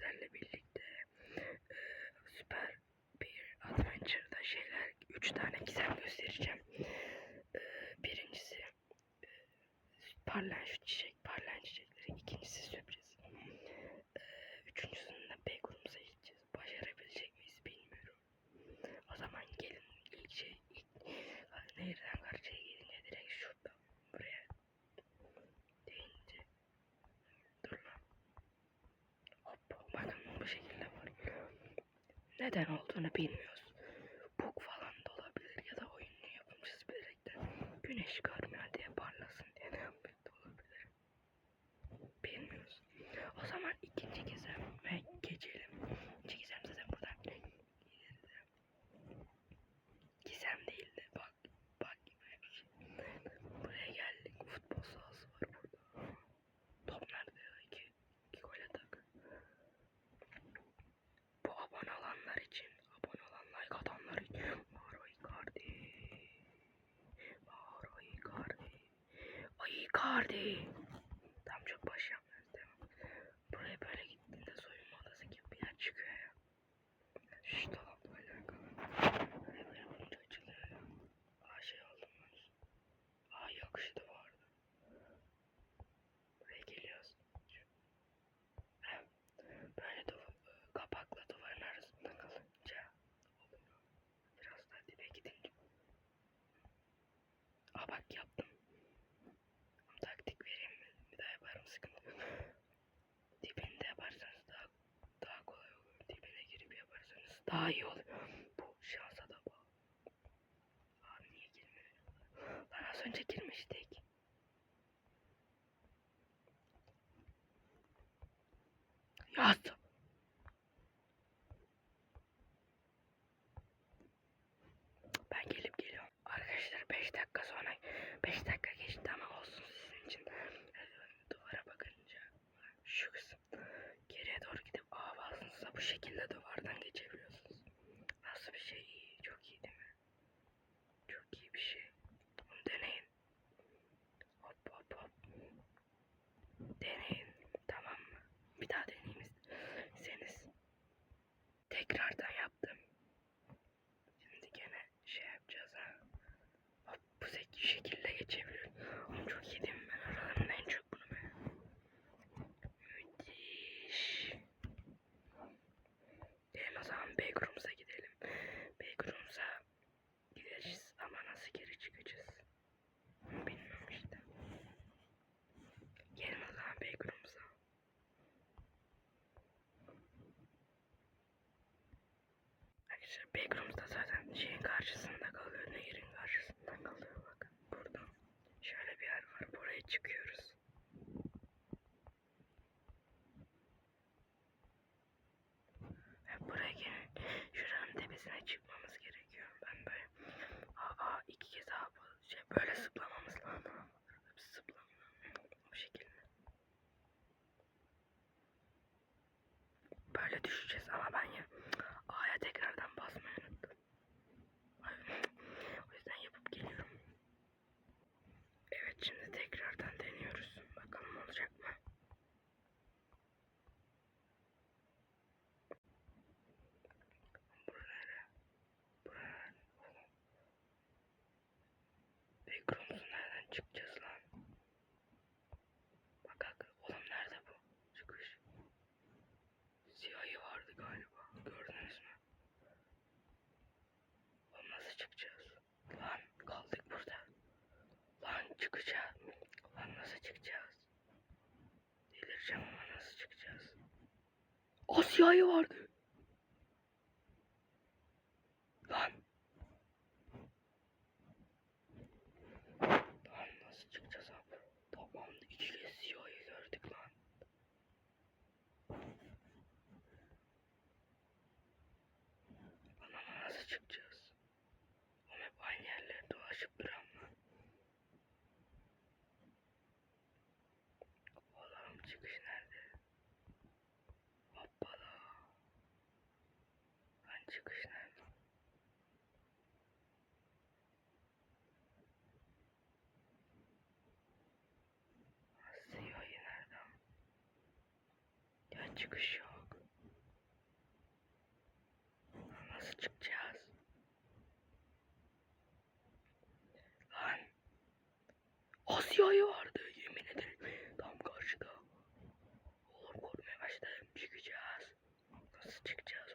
sizlerle birlikte e, süper bir adventure'da şeyler, 3 tane gizem göstereceğim. E, birincisi e, parlaş neden olduğunu bilmiyoruz. Bug falan da olabilir ya da oyunun yapımcısı bilerekten güneş görmüyor. tak yaptım. Taktik vereyim mi? Bir daha yaparım sıkıntı yok. Dibinde yaparsanız daha, daha kolay olur. Dibine girip yaparsanız daha iyi olur. Bu şansa da bağlı. Abi niye girmiyor? Lan az önce girmiştik. Yaz. Ben gelip geliyorum. Arkadaşlar 5 dakika sonra Bu şekilde duvardan geçebiliyorsunuz. Nasıl bir şey iyi, çok iyi değil mi? Çok iyi bir şey. Bunu deneyin. Hop hop hop. Deneyin. Tamam mı? Bir daha deneyiniz. Seniz. Tekrardan böyle düşeceğiz ama ben ya A'ya tekrardan basmayı unuttum. o yüzden yapıp geliyorum. Evet şimdi tekrardan deniyoruz. Bakalım olacak. çıkacağız? Ulan nasıl çıkacağız? Delireceğim ama nasıl çıkacağız? Asya'yı vardı. Buradan çıkış yok. Nasıl çıkacağız? Lan. Asya'yı vardı yemin ederim. Tam karşıda. Oğlum korkmaya başladım. Çıkacağız. Nasıl çıkacağız?